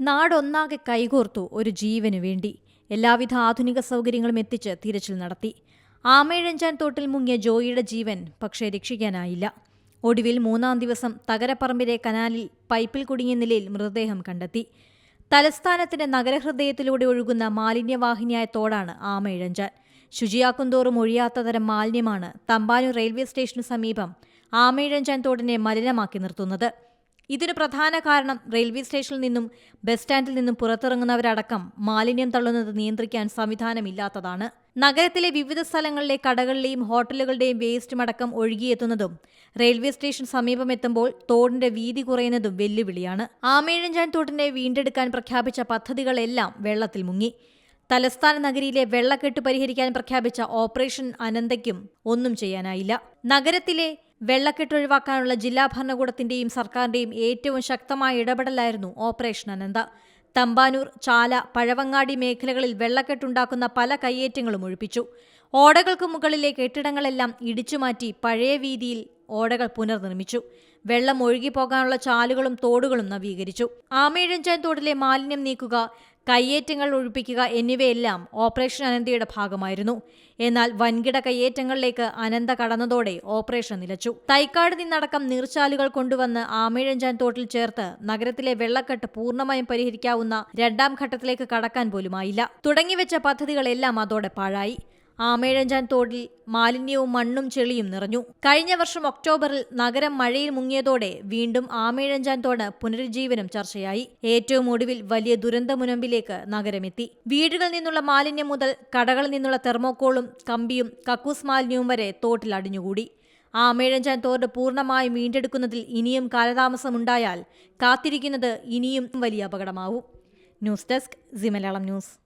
നാടൊന്നാകെ കൈകോർത്തു ഒരു ജീവനു വേണ്ടി. എല്ലാവിധ ആധുനിക സൗകര്യങ്ങളും എത്തിച്ച് തിരച്ചിൽ നടത്തി. ആമേഴഞ്ചാൻ തോട്ടിൽ മുങ്ങിയ ജോയിയുടെ ജീവൻ പക്ഷേ രക്ഷിക്കാനായില്ല. ഒടുവിൽ മൂന്നാം ദിവസം തകരപ്പറമ്പിലെ കനാലിൽ പൈപ്പിൽ കുടുങ്ങിയ നിലയിൽ മൃതദേഹം കണ്ടെത്തി. തലസ്ഥാനത്തിന്റെ നഗരഹൃദയത്തിലൂടെ ഒഴുകുന്ന മാലിന്യവാഹിനിയായ തോടാണ് ആമയിഴഞ്ചാൻ ശുചിയാക്കും തോറും ഒഴിയാത്ത തരം മാലിന്യമാണ് തമ്പാനൂർ റെയിൽവേ സ്റ്റേഷനു സമീപം ആമയിഴഞ്ചാൻ തോടിനെ മലിനമാക്കി നിർത്തുന്നത്. ഇതിന് പ്രധാന കാരണം റെയിൽവേ സ്റ്റേഷനിൽ നിന്നും ബസ് സ്റ്റാൻഡിൽ നിന്നും പുറത്തിറങ്ങുന്നവരടക്കം മാലിന്യം തള്ളുന്നത് നിയന്ത്രിക്കാൻ സംവിധാനമില്ലാത്തതാണ്. നഗരത്തിലെ വിവിധ സ്ഥലങ്ങളിലെ കടകളിലെയും ഹോട്ടലുകളുടെയും വേസ്റ്റും അടക്കം ഒഴുകിയെത്തുന്നതും റെയിൽവേ സ്റ്റേഷൻ സമീപമെത്തുമ്പോൾ തോടിന്റെ വീതി കുറയുന്നതും വെല്ലുവിളിയാണ്. ആമേഴഞ്ചാൻ തോട്ടിനെ വീണ്ടെടുക്കാൻ പ്രഖ്യാപിച്ച പദ്ധതികളെല്ലാം വെള്ളത്തിൽ മുങ്ങി. തലസ്ഥാന നഗരിയിലെ വെള്ളക്കെട്ട് പരിഹരിക്കാൻ പ്രഖ്യാപിച്ച ഓപ്പറേഷൻ അനന്തയ്ക്കും ഒന്നും ചെയ്യാനായില്ല. നഗരത്തിലെ വെള്ളക്കെട്ട് ഒഴിവാക്കാനുള്ള ജില്ലാ ഭരണകൂടത്തിന്റെയും സർക്കാരിന്റെയും ഏറ്റവും ശക്തമായ ഇടപെടലായിരുന്നു ഓപ്പറേഷൻ അനന്ത. തമ്പാനൂർ ചാല പഴവങ്ങാടി മേഖലകളിൽ വെള്ളക്കെട്ടുണ്ടാക്കുന്ന പല കയ്യേറ്റങ്ങളും ഒഴിപ്പിച്ചു. ഓടകൾക്ക് മുകളിലെ കെട്ടിടങ്ങളെല്ലാം ഇടിച്ചുമാറ്റി പഴയ വീതിയിൽ ഓടകൾ പുനർനിർമ്മിച്ചു. വെള്ളം ഒഴുകിപ്പോകാനുള്ള ചാലുകളും തോടുകളും നവീകരിച്ചു. ആമേഴഞ്ചാൻ തോടിലെ മാലിന്യം നീക്കുക കയ്യേറ്റങ്ങൾ ഒഴിപ്പിക്കുക എന്നിവയെല്ലാം ഓപ്പറേഷൻ അനന്തയുടെ ഭാഗമായിരുന്നു. എന്നാൽ വൻകിട കയ്യേറ്റങ്ങളിലേക്ക് അനന്ത കടന്നതോടെ ഓപ്പറേഷൻ നിലച്ചു. തൈക്കാട് നിന്നടക്കം നീർച്ചാലുകൾ കൊണ്ടുവന്ന് ആമേഴഞ്ചാൻ തോട്ടിൽ ചേർത്ത് നഗരത്തിലെ വെള്ളക്കെട്ട് പൂർണമായും പരിഹരിക്കാവുന്ന രണ്ടാം ഘട്ടത്തിലേക്ക് കടക്കാൻ പോലുമായില്ല. തുടങ്ങിവെച്ച പദ്ധതികളെല്ലാം അതോടെ പാഴായി. ആമേഴഞ്ചാൻ തോടിൽ മാലിന്യവും മണ്ണും ചെളിയും നിറഞ്ഞു. കഴിഞ്ഞ വർഷം ഒക്ടോബറിൽ നഗരം മഴയിൽ മുങ്ങിയതോടെ വീണ്ടും ആമേഴഞ്ചാൻ തോട് പുനരുജ്ജീവനം ചർച്ചയായി. ഏറ്റവും ഒടുവിൽ വലിയ ദുരന്തമുനമ്പിലേക്ക് നഗരമെത്തി. വീടുകളിൽ നിന്നുള്ള മാലിന്യം മുതൽ കടകളിൽ നിന്നുള്ള തെർമോക്കോളും കമ്പിയും കക്കൂസ് മാലിന്യവും വരെ തോട്ടിൽ അടിഞ്ഞുകൂടി. ആമേഴഞ്ചാൻ തോട് പൂർണമായും വീണ്ടെടുക്കുന്നതിൽ ഇനിയും കാലതാമസമുണ്ടായാൽ കാത്തിരിക്കുന്നത് ഇനിയും വലിയ അപകടമാവും. News desk C Malayalam news.